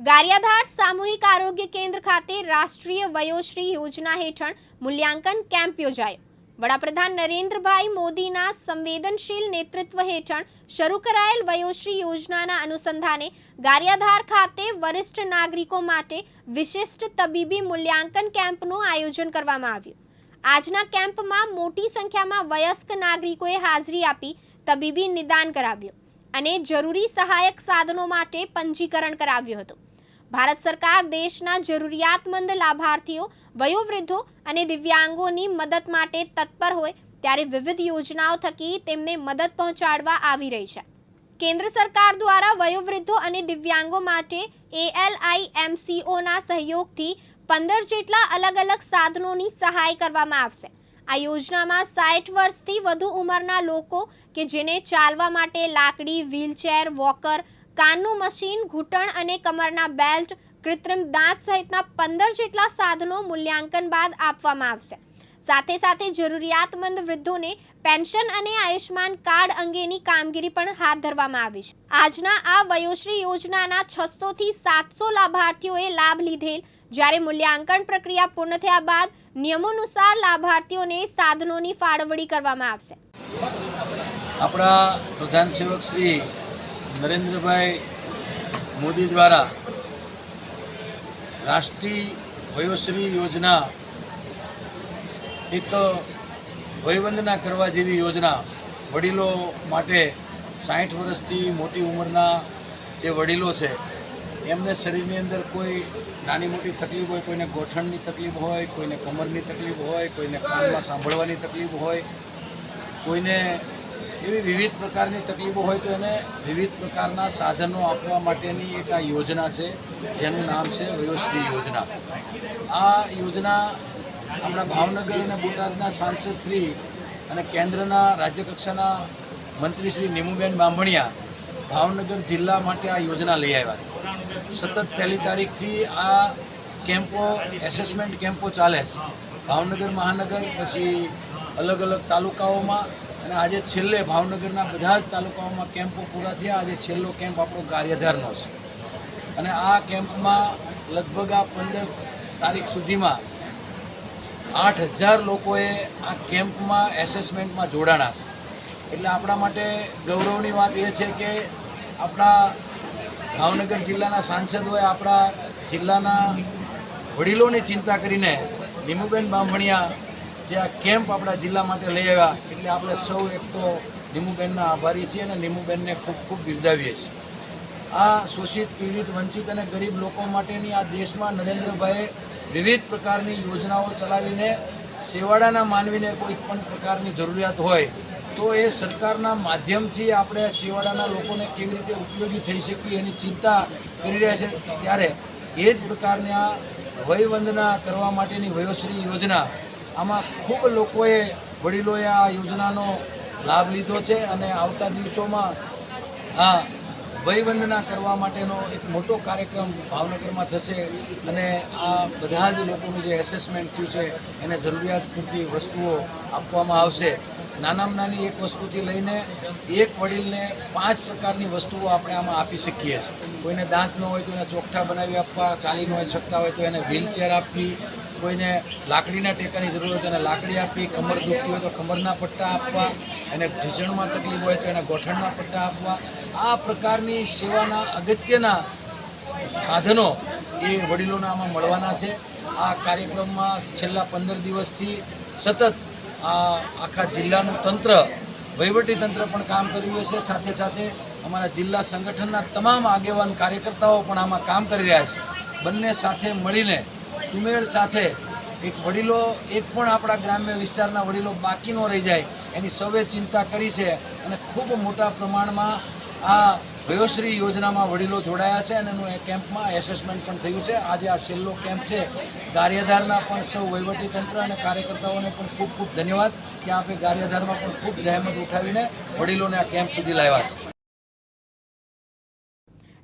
ગારિયાધાર સામૂહિક આરોગ્ય કેન્દ્ર ખાતે રાષ્ટ્રીય વયોશ્રી યોજના હેઠળ મૂલ્યાંકન કેમ્પ યોજાયો. વડાપ્રધાન નરેન્દ્રભાઈ મોદીના સંવેદનશીલ નેતૃત્વ હેઠળ શરૂ કરાયેલ વયોશ્રી યોજનાના અનુસંધાને ગારિયાધાર ખાતે વરિષ્ઠ નાગરિકો માટે વિશિષ્ટ તબીબી મૂલ્યાંકન કેમ્પનું આયોજન કરવામાં આવ્યું. આજના કેમ્પમાં મોટી સંખ્યામાં વયસ્ક નાગરિકોએ હાજરી આપી તબીબી નિદાન કરાવ્યું અને જરૂરી સહાયક સાધનો માટે પંજીકરણ કરાવ્યું હતું. ભારત સરકાર દેશના જરૂરિયાતમંદ લાભાર્થીઓ, વયોવૃદ્ધો અને દિવ્યાંગોની મદદ માટે તત્પર હોય ત્યારે વિવિધ યોજનાઓ થકી તેમને મદદ પહોંચાડવા આવી રહી છે. કેન્દ્ર સરકાર દ્વારા વયોવૃદ્ધો અને દિવ્યાંગો માટે એએલઆઈએમસીઓના સહયોગથી પંદર જેટલા અલગ અલગ સાધનોની સહાય કરવામાં આવશે. આ યોજનામાં સાઠ વર્ષથી વધુ ઉંમરના લોકો કે જેને ચાલવા માટે લાકડી, વ્હીલચેર, વોકર કાનનું મશીન, ઘૂંટણ અને કમરના બેલ્ટ કૃત્રિમ દાંત સહિતના પંદર જેટલા સાધનો મૂલ્યાંકન બાદ આપવામાં આવશે. સાથે સાથે જરૂરિયાતમંદ વૃદ્ધોને પેન્શન અને આયુષ્માન કાર્ડ અંગેની કામગીરી પણ હાથ ધરવામાં આવી છે. આજના આ વયોશ્રી યોજનાના છસો થી સાતસો લાભાર્થીઓએ લાભ લીધેલ. જ્યારે મૂલ્યાંકન પ્રક્રિયા પૂર્ણ થયા બાદ નિયમોનુસાર લાભાર્થીઓને સાધનોની ફાળવણી કરવામાં આવશે. આપણા પ્રધાન સેવક શ્રી નરેન્દ્રભાઈ મોદી દ્વારા રાષ્ટ્રીય વયોશ્રી યોજના એક વયવંદના કરવા જેવી યોજના વડીલો માટે સાઠ વર્ષથી મોટી ઉંમરના જે વડીલો છે, એમને શરીરની અંદર કોઈ નાની મોટી તકલીફ હોય, કોઈને ગોઠણની તકલીફ હોય, કોઈને કમરની તકલીફ હોય, કોઈને કાનમાં સાંભળવાની તકલીફ હોય, કોઈને એવી વિવિધ પ્રકારની તકલીફો હોય તો એને વિવિધ પ્રકારના સાધનો આપવા માટેની એક આ યોજના છે. જેનું નામ છે વયોશ્રી યોજના. આ યોજના આપણા ભાવનગર અને બોટાદના સાંસદ શ્રી અને કેન્દ્રના રાજ્યકક્ષાના મંત્રી શ્રી નીમુબેન બાંભણિયા ભાવનગર જિલ્લા માટે આ યોજના લઈ આવ્યા છે. સતત પહેલી તારીખથી આ કેમ્પો, એસેસમેન્ટ કેમ્પો ચાલે છે. ભાવનગર, મહાનગર, પછી અલગ અલગ તાલુકાઓમાં અને આજે છેલ્લે ભાવનગરના બધા જ તાલુકાઓમાં કેમ્પો પૂરા થયા. આજે છેલ્લો કેમ્પ આપણો ગારિયાધારનો છે. અને આ કેમ્પમાં લગભગ આ પંદર તારીખ સુધીમાં આઠ હજાર લોકોએ આ કેમ્પમાં એસેસમેન્ટમાં જોડાણા છે. એટલે આપણા માટે ગૌરવની વાત એ છે કે આપણા ભાવનગર જિલ્લાના સાંસદોએ આપણા જિલ્લાના વડીલોની ચિંતા કરીને લીમુબેન બાંભણિયા જે આ કેમ્પ આપણા જિલ્લા માટે લઈ આવ્યા, એટલે આપણે સૌ એક તો નીમુબેનના આભારી છીએ અને નીમુબેનને ખૂબ ખૂબ બિરદાવીએ છીએ. આ શોષિત, પીડિત, વંચિત અને ગરીબ લોકો માટેની આ દેશમાં નરેન્દ્રભાઈએ વિવિધ પ્રકારની યોજનાઓ ચલાવીને સેવાડાના માનવીને કોઈ પણ પ્રકારની જરૂરિયાત હોય, તો એ સરકારના માધ્યમથી આપણે સેવાડાના લોકોને કેવી રીતે ઉપયોગી થઈ શકીએ એની ચિંતા કરી રહ્યા છે. ત્યારે એ જ પ્રકારની આ વયવંદના કરવા માટેની વયોશ્રી યોજના આમાં ખૂબ લોકોએ વડીલોએ આ યોજનાનો લાભ લીધો છે અને આવતા દિવસોમાં આ વયવંદના કરવા માટેનો એક મોટો કાર્યક્રમ ભાવનગરમાં થશે અને આ બધા જ લોકોનું જે એસેસમેન્ટ થયું છે, એને જરૂરિયાત પૂરતી વસ્તુઓ આપવામાં આવશે. નાનામાં નાની એક વસ્તુથી લઈને એક વડીલને પાંચ પ્રકારની વસ્તુઓ આપણે આમાં આપી શકીએ છીએ. કોઈને દાંત ન હોય તો એને ચોકઠા બનાવી આપવા, ચાલી ન હોય શકતા હોય તો એને વ્હીલચેર આપવી કોઈને લાકડીના ટેકાની જરૂર હોય તો એને લાકડી આપવી કમર દુખતી હોય તો કમરના પટ્ટા આપવા, એને ઢીચણમાં તકલીફ હોય તો એને ગોઠણના પટ્ટા આપવા. આ પ્રકારની સેવાના અગત્યના સાધનો એ વડીલોના આમાં મળવાના છે. આ કાર્યક્રમમાં છેલ્લા પંદર દિવસથી સતત આ આખા જિલ્લાનું તંત્ર, વહીવટી તંત્ર પણ કામ કરી રહ્યું છે. સાથે સાથે અમારા જિલ્લા સંગઠનના તમામ આગેવાન કાર્યકર્તાઓ પણ આમાં કામ કરી રહ્યા છે. બંને સાથે મળીને સુમેળ સાથે એક વડીલો, એક પણ આપણા ગ્રામ્ય વિસ્તારના વડીલો બાકી ન રહી જાય, એની સૌએ ચિંતા કરી છે અને ખૂબ મોટા પ્રમાણમાં આ વયોશ્રી યોજનામાં વડીલો જોડાયા છે અને એનું કેમ્પમાં એસેસમેન્ટ પણ થયું છે. આજે આ છેલ્લો કેમ્પ છે. ગારિયાધારના પણ સૌ વહીવટીતંત્ર અને કાર્યકર્તાઓને પણ ખૂબ ખૂબ ધન્યવાદ કે આપણે ગારિયાધારમાં પણ ખૂબ જહેમત ઉઠાવીને વડીલોને આ કેમ્પ સુધી લાવ્યા છે.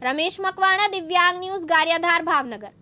રમેશ મકવાણા, દિવ્યાંગ ન્યૂઝ, ગારિયાધાર, ભાવનગર.